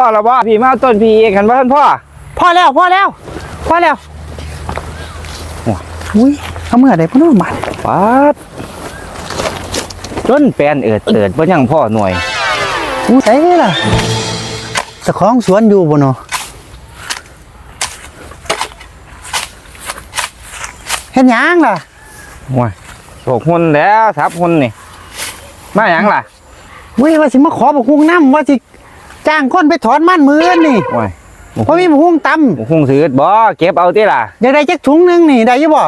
พ่อแล้วบ่พี่มาเอาต้นพี่เอกกันบ่ท่านพ่อพอแล้วพอแล้วพอแล้วโอ้ยอุ้ยเอาเมื่อใดพ่อน้องมาปัดจนแปลนเอิดเอิดบ่ยังพ่อหน่วยอู้ใส่ล่ะเจ้าของสวนอยู่บ่เนาะเห็นหยังล่ะโอ้ยโศกหุ่นแล้วทับหุ่นนี่มาหยังล่ะเว้ยว่าสิมาขอบักฮุงน้ำว่าสิ จ้างคนไปถอนมันมือนี่โอ้ยเพราะมีบักฮุงตบ่คงสืดบ่เก็บเอาติล่ะำอยากได้จักถุงหนึงนี่ได้อยี่บ่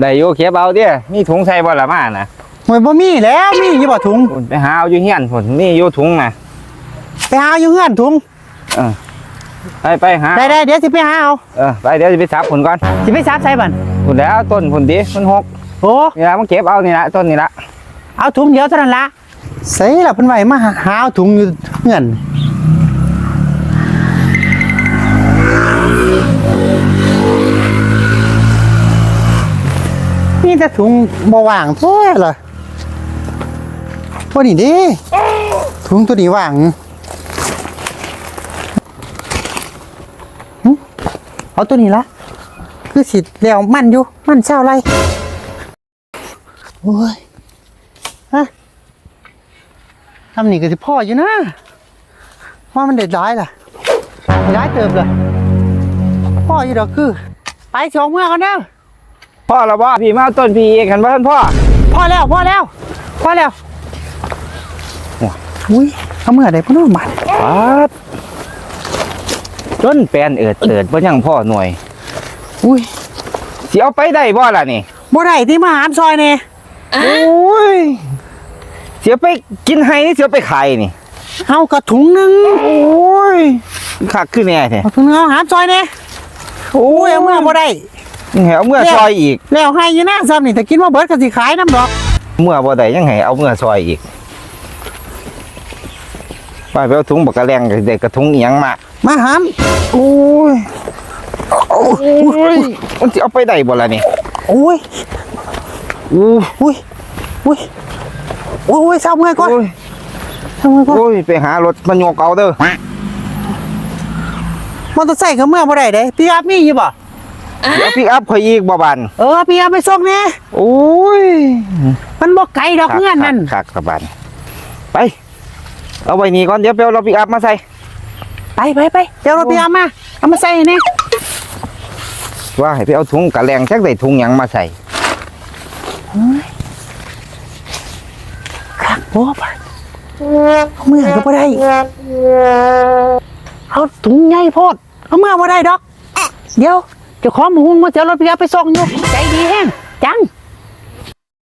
ได้อยู่เก็บเอาติมีถุงใส่บ่ละมาน่ะหวยบ่มีแล้วมีอยู่บ่ถุงพุ่นไปหาเอาอยู่เฮียนพุ่นมีอยู่ถุงน่ะ ไปหาอยู่เฮือนถุง ไปไปหาได้ได้เดี๋ยวสิไปหาเอาเออไปเดี๋ยวจะไปสับพุ่นก่อนสิไปซับใส่บันพุ่นแล้วต้นพุ่นดิมันหกโอ้นี่ล่ะมันเก็บเอานี่ละต้นนี่ละเอาถุงเดียวเท่านั้นละใส่ละเพิ่นไว้มาหาหาเอาถุงอยู่เฮือน มีแต่ถุงบ่ว่างแท้ล่ะตัวนี้ดิถุงตัวนี้ว่างเอาตัวนี้ละคือสิแล้วมันอยู่ มันเศร้าไรโอ้ยฮะทำนี่ก็สิพ่ออยู่นะว่ามันเด็ดร้ายล่ะร้ายเติมเลย พ่ออยู่ดอกคือ ไปสองเมื่อกันเด้อพ่อแล้วบ่พี่มาเอาต้นพี่เอกกันบ่ท่านพ่อพอแล้วพอแล้วพอแล้วโอ้ยอุ้ยเอาเมื่อใดพ่อน้องมาปัดจนแปลนเอิดเอิดบ่ยังพ่อหน่วย อุ้ยสิเอาไปได้บ่ล่ะนี่บ่ได้ที่มาหารซอยเนี่ยโอ้ยเสียไปกินไห้นี่เสียไปขายนี่เอากระถุงหนึงโอ้ยคักขึ้นแน่แท้เอาถุงหนึงเอาหารซอยเนี่ย โอ้ยเอาเมื่อบ่ได้ยังให้เอาเมื่อซอยอีก แล้วให้อยี่หน้าซ้ำนี่แต่กินว่าเบิร์ดก็สิขายน้ำดอก เมื่อบ่ได้ยังให้เอาเมื่อซอยอีกไปไปเอาถุงบักกะแลงกับเด็กกระถุงอีหยังมามาหามโอ้ยโอ้ยมันสิเอาไปได้บ่ล่ะนี่โอ้ยอู้อุ้ยอุ้ยอุ้ยอุ้ยเศร้าเมื่อยก่อนโอ้ยเศร้าเมื่อยก่อนโอ้ยไปหารถมันโยกเอาเด้อ มอเตอร์ไซค์ก็เมื่อบ่ได้เด้พี่อัพมีอยู่บ่เดี๋ยวพี่อัพข่อยอีกบ่บันเออพี่อัพไปส่งแน่โอ้ยมันบ่ไกลดอกเงื่อนนั่นคักคักบันไปเอาไว้นี่ก่อนเดี๋ยวไปเอารถพี่อัพมาใส่ไปไปไปเดี๋ยวเราพี่อัพมาเอามาใส่นี่ว่าให้ไปเอาถุงกะแลงจักได้ถุงหยังมาใส่ครับโอ้ไปเอาเมื่อก็บ่ได้เอาถุงใหญ่โพด เอาเมื่อบ่ได้ดอก เดี๋ยวเจ้าขอหมูมาเจอรถพยาไปส่งอยู่ใจดีแห้งจัง